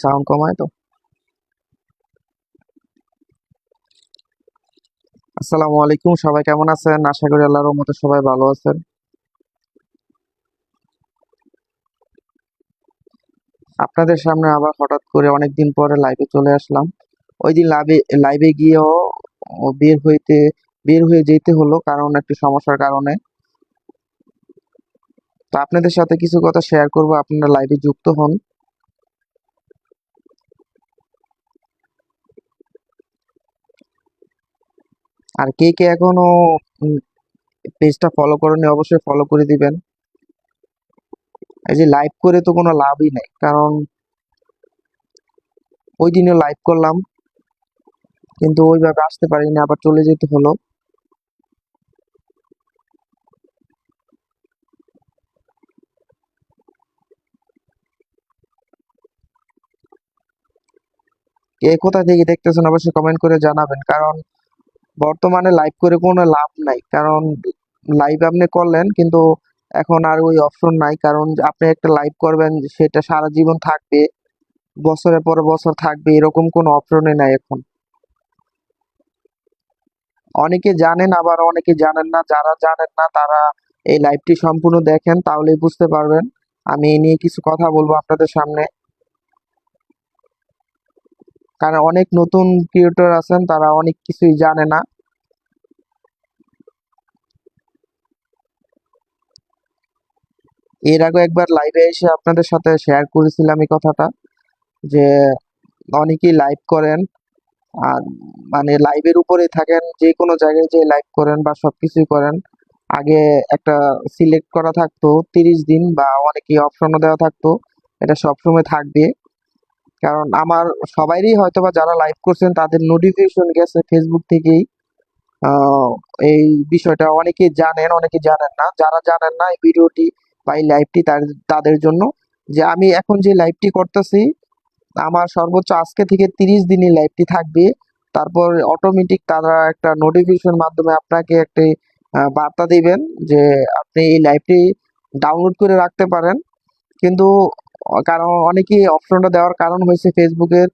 Sound কমায় তো আসসালামু আলাইকুম সবাই কেমন আছেন? আশা করি আল্লাহর রহমতে সবাই ভালো আছেন। আপনাদের সামনে আবার হঠাৎ করে অনেকদিন পরে লাইভে চলে আসলাম। ওই দিন লাইভে লাইভে গিয়েও বের হইতে বের হয়ে যেতে হলো কারণ একটি সমস্যার কারণে। তো আপনাদের সাথে কিছু কথা শেয়ার করব, আপনারা লাইভে যুক্ত হন। আর কে কে এখনও পেজটা ফলো করেনি অবশ্যই ফলো করে দিবেন। এই যে লাইভ করে তো কোনো লাভই নাই, কারণ ওই দিনে লাইভ করলাম, কিন্তু ওইভাবে আসতে পারিনি, আবার চলে যেতে হলো। কে কোথা থেকে দেখতেছেন? অবশ্যই কমেন্ট করে জানাবেন। কারণ বর্তমানে লাইভ করে কোনো লাভ নাই। কারণ লাইভ আপনি করলেন, কিন্তু এখন আর ওই অপশন নাই। কারণ আপনি একটা লাইভ করবেন, সেটা সারা জীবন থাকবে। বছরের পর বছর থাকবে, এরকম কোনো অপশনই নাই এখন। অনেকে জানেন, আবার অনেকে জানেন না। যারা জানেন না, তারা এই লাইভটি সম্পূর্ণ দেখেন, তাহলেই বুঝতে পারবেন। আমি এই নিয়ে কিছু কথা বলব আপনাদের সামনে। কারণ অনেক নতুন ক্রিয়েটর আছেন, তারা অনেক কিছুই জানে না। এর আগে একবার লাইভে এসে আপনাদের সাথে শেয়ার করেছিলাম এই কথাটা, যে অনেকেই লাইভ করেন, আর মানে লাইভের উপরেই থাকেন, যে কোনো জায়গায় যে লাইভ করেন বা সবকিছুই করেন। আগে একটা সিলেক্ট করা থাকতো, তিরিশ দিন বা অনেকে অপশনও দেওয়া থাকতো, এটা সবসময় থাকবে। কারণ আমার সবাইরই হয়তো বা যারা লাইভ করছেন, তাদের নোটিফিকেশন গেছে ফেসবুক থেকেই। এই বিষয়টা অনেকেই জানেন, অনেকে জানেন না। যারা জানেন না এই ভিডিওটি বা এই লাইভটি তাদের জন্য যে আমি এখন যে লাইভটি করতেছি, আমার সর্বোচ্চ আজকে থেকে তিরিশ দিনই লাইভটি থাকবে। তারপর অটোমেটিক তারা একটা নোটিফিকেশন মাধ্যমে আপনাকে একটি বার্তা দিবেন যে আপনি এই লাইভটি ডাউনলোড করে রাখতে পারেন। কিন্তু কারণ অনেকেই অপশনটা দেওয়ার কারণ হয়েছে ফেসবুকের।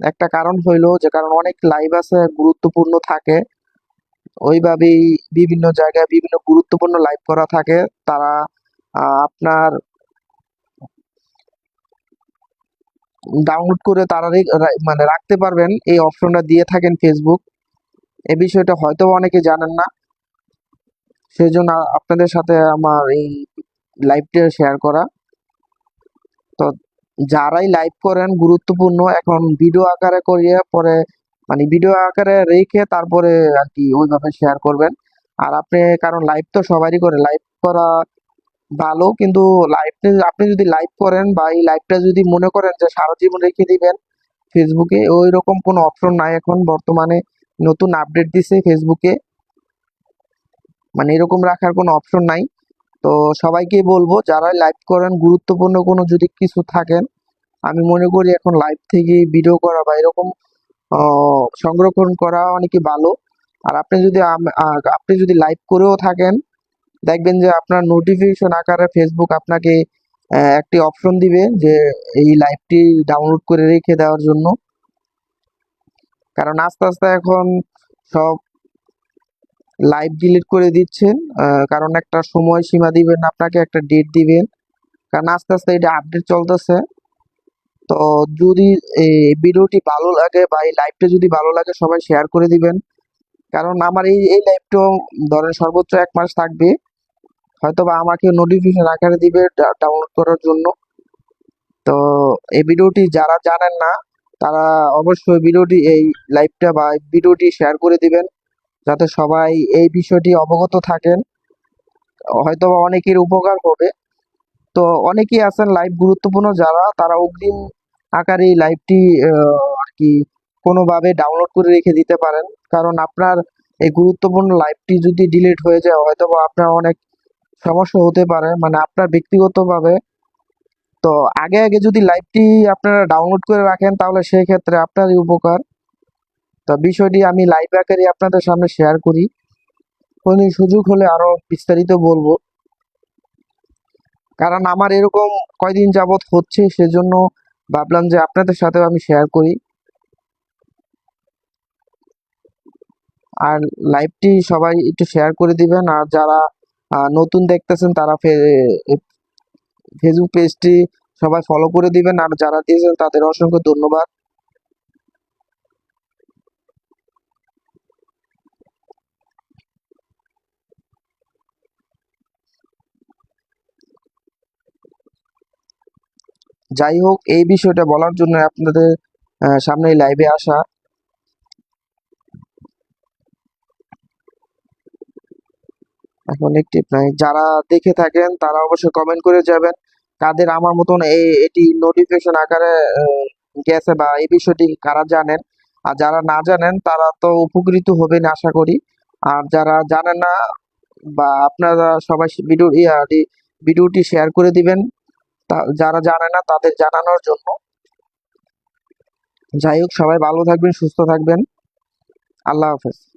একটা কারণ হইল যে, কারণ অনেক লাইভ আছে, গুরুত্বপূর্ণ থাকে। ওইভাবেই বিভিন্ন জায়গায় বিভিন্ন গুরুত্বপূর্ণ লাইভ করা থাকে। তারা আপনার ডাউনলোড করে তারা মানে রাখতে পারবেন। এই অপশনটা দিয়ে থাকেন ফেসবুক এ বিষয়টা হয়তো অনেকে জানেন না। সেই জন্য আপনাদের সাথে আমার এই লাইভটা শেয়ার করা। তো যারাই লাইভ করেন, গুরুত্বপূর্ণ। এখন ভিডিও আকারে করিয়ে পরে মানে ভিডিও আকারে রেখে তারপরে আর কি ওইভাবে শেয়ার করবেন। আর আপনি, কারণ লাইভ তো সবারই করে লাইভ করা ভালো, কিন্তু লাইভ আপনি যদি লাইভ করেন বা এই লাইভটা যদি মনে করেন যে সারা জীবন রেখে দিবেন ফেসবুকে ওই রকম কোনো অপশন নাই এখন। বর্তমানে নতুন আপডেট দিছে ফেসবুকে মানে এরকম রাখার কোনো অপশন নাই। তো সবাইকে বলব, যারা লাইভ করেন, গুরুত্বপূর্ণ কোনো যদি কিছু থাকেন, আমি মনে করি এখন লাইভ থেকে ভিডিও করা বা এরকম সংরক্ষণ করা অনেকই ভালো। আর আপনি যদি আপনি যদি লাইভ করেও থাকেন, দেখবেন যে আপনার নোটিফিকেশন আকারে ফেসবুক আপনাকে একটি অপশন দিবে যে এই লাইভটি ডাউনলোড করে রেখে দেওয়ার জন্য। কারণ আস্তে আস্তে এখন সব লাইভ ডিলিট করে দিচ্ছেন কারণ একটা সময় সীমা দিবেন, আপনাকে একটা ডেট দিবেন। কারণ আস্তে আস্তে এটা আপডেট চলতেছে। তো যদি এই ভিডিওটি ভালো লাগে বা এই লাইভটা যদি ভালো লাগে, সবাই শেয়ার করে দিবেন। কারণ আমার এই এই লাইভটাও ধরেন সর্বোচ্চ এক মাস থাকবে। হয়তো বা আমাকে নোটিফিকেশন আকারে দিবে ডাউনলোড করার জন্য। তো এই ভিডিওটি যারা জানেন না, তারা অবশ্যই ভিডিওটি, এই লাইভটা বা ভিডিওটি শেয়ার করে দিবেন। যাতে সবাই এই বিষয়টি অবগত থাকেন। হয়তো অনেকের উপকার হবে। তো অনেকেই আছেন লাইভ গুরুত্বপূর্ণ যারা, তারা অগ্রিম আকারে এই লাইভটি আর কি কোনোভাবে ডাউনলোড করে রেখে দিতে পারেন। কারণ আপনার এই গুরুত্বপূর্ণ লাইভটি যদি ডিলিট হয়ে যায় হয়তো আপনার অনেক সমস্যা হতে পারে। মানে আপনার ব্যক্তিগতভাবে। তো আগে আগে যদি লাইভটি আপনারা ডাউনলোড করে রাখেন, তাহলে সেই ক্ষেত্রে আপনারই উপকার। তো বিষয়টি আমি লাইভ আকারে আপনাদের সামনে শেয়ার করি। কোনো সুযোগ হলে আরও বিস্তারিত বলব। কারণ আমার এরকম কয়দিন যাবৎ হচ্ছে, সেজন্য ভাবলাম যে আপনাদের সাথেও আমি শেয়ার করি। আর লাইভটি সবাই একটু শেয়ার করে দিবেন। আর যারা নতুন দেখতেছেন, তারা ফেসবুক পেজটি সবাই ফলো করে দিবেন। আর যারা দিয়েছেন, তাদের অসংখ্য ধন্যবাদ। যাই হোক, এই বিষয়টা বলার জন্য আপনাদের সামনে লাইভে আসা। এখন একটি নাই যারা দেখে থাকেন, তারা অবশ্যই কমেন্ট করে যাবেন। কাদের আমার মতন এই এটি নোটিফিকেশন আকারে গেছে বা এই বিষয়টি কারা জানেন, আর যারা না জানেন, তারা তো উপকৃত হবেন আশা করি। আর যারা জানেন না, বা আপনারা সবাই ভিডিও ভিডিওটি শেয়ার করে দিবেন। যারা জানে না তাদের জানানোর জন্য। যাই হোক, সবাই ভালো থাকবেন, সুস্থ থাকবেন। আল্লাহ হাফেজ।